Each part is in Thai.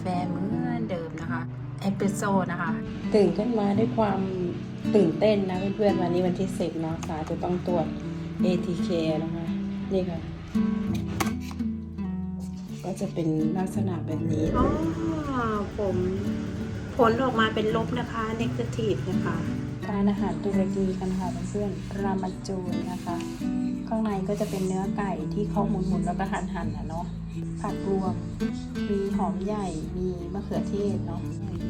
แฟเหมือนเดิมนะคะเอสเปรสโซ่นะคะ ตื่นขึ้นมาด้วยความตื่นเต้นนะเพื่อนๆวันนี้วันที่สิบเนาะสาจะต้องตรวจ ATK นะคะ นี่ค่ะ ก็จะเป็นลักษณะแบบนี้อ๋อผมผลออกมาเป็นลบนะคะเนกาทีฟนะคะ ทานอาหารตุรกีกันค่ะเพื่อนๆรามาจูนนะคะ ข้างในก็จะเป็นเนื้อไก่ที่เขาหมุนๆแล้วก็หั่นๆนะเนาะผักรวม มีหอมใหญ่มีมะเขือเทศเนาะ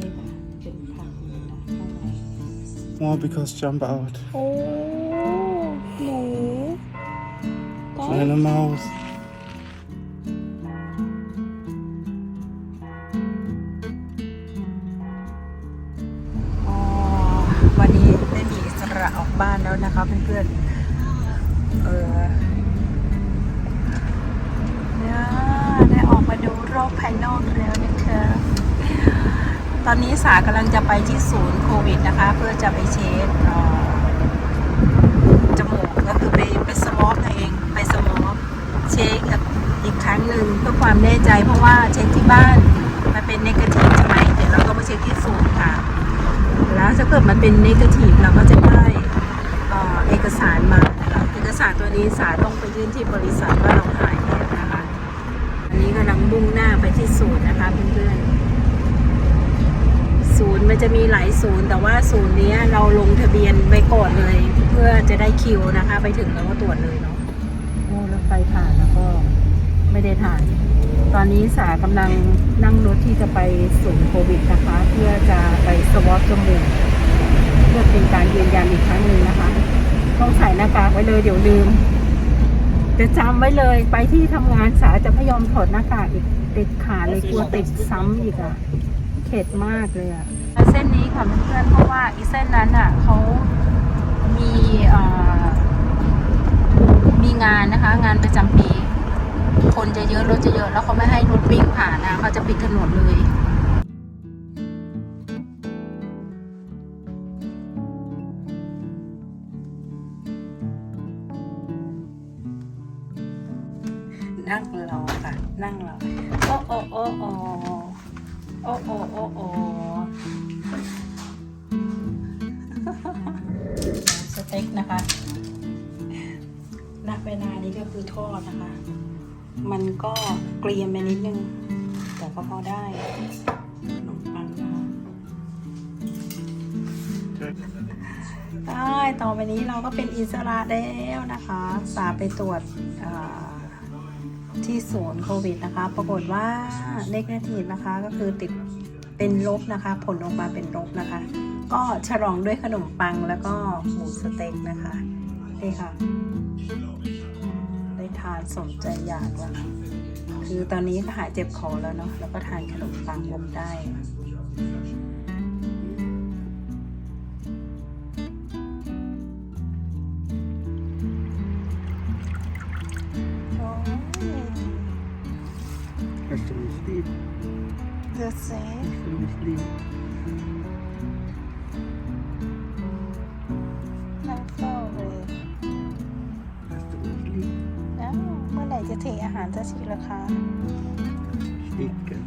นี่ค่ะเป็นผักนะข้างใน More because jump out. โอ้หนูก็ บ้านแล้วนะคะเพื่อนๆ เออเนี่ยได้ออกมาดูโรคภายนอกแล้วนะคะตอนนี้สากำลังจะไปที่ศูนย์โควิดนะคะ เพื่อจะไปเช็คจมูกก็คือไปไปสวอปนั่นเอง ไปสวอปเช็คอีกครั้งหนึ่งเพื่อความแน่ใจเพราะว่าเช็คที่บ้านมันเป็นเนกาทีฟใช่ไหมเดี๋ยวเราก็มาเช็คที่ศูนย์ค่ะ แล้วถ้าเกิดมันเป็นเนกาทีฟเราก็จะ สารมานะคะเอกสารตัวนี้สารต้องไปยื่นที่บริษัทว่าเราหายแล้วนะคะอันนี้กำลังมุ่งหน้าไปที่ศูนย์นะคะเพื่อนๆศูนย์มันจะมีหลายศูนย์ แต่ว่าศูนย์นี้เราลงทะเบียนไว้ก่อนเลย เพื่อจะได้คิวนะคะ ไปถึงแล้วก็ตรวจเลยเนาะโอ้รถไฟผ่านแล้วก็ไม่ได้ผ่าน ตอนนี้สากำลังนั่งรถที่จะไปศูนย์โควิดนะคะ เพื่อจะไปสวอปจมูกเพื่อเป็นการยืนยันอีกครั้งหนึ่งนะคะ ต้องใส่หน้ากากไว้เลยเดี๋ยวลืมจะจำไว้เลยไปที่ทำงานสาจะพยอมถอดหน้ากากอีกติดขาเลยกลัวติดซ้ำอีกอะ เข็ดมากเลยอะเส้นนี้ค่ะเพื่อนเพราะว่าอีเส้นนั้นอะเขามีมีงานนะคะ งานประจำปี คนจะเยอะรถจะเยอะแล้วเขาไม่ให้รถวิ่งผ่านนะเขาจะปิดถนนเลย นั่งรอค่ะ นั่งรอโอ้โอ้โอ้โอ้โอ้โอ้โอ้โอ้สเต็กนะคะณเวลานี้ก็คือทอดนะคะ มันก็เกรียมไปนิดนึง แต่ก็พอได้ขนมปังนะคะได้ต่อไปนี้เราก็เป็นอิสระแล้วนะคะ สาไปตรวจอ่า ที่ศูนย์โควิดนะคะ ปรากฏว่าเลขนาทีนะคะก็คือติดเป็นลบนะคะ ผลออกมาเป็นลบนะคะ ก็ฉลองด้วยขนมปังแล้วก็หมูสเต็กนะคะนี่ค่ะ ได้ทานสมใจอยากแล้วคือตอนนี้ก็หายเจ็บคอแล้วเนาะแล้วก็ทานขนมปังอบได้ deep. That's it. Film is deep. นั่งเฝ้าเลย That's the film is deep. แล้วเมื่อไหร่จะเทอาหารสักทีล่ะคะ It's deep. Good.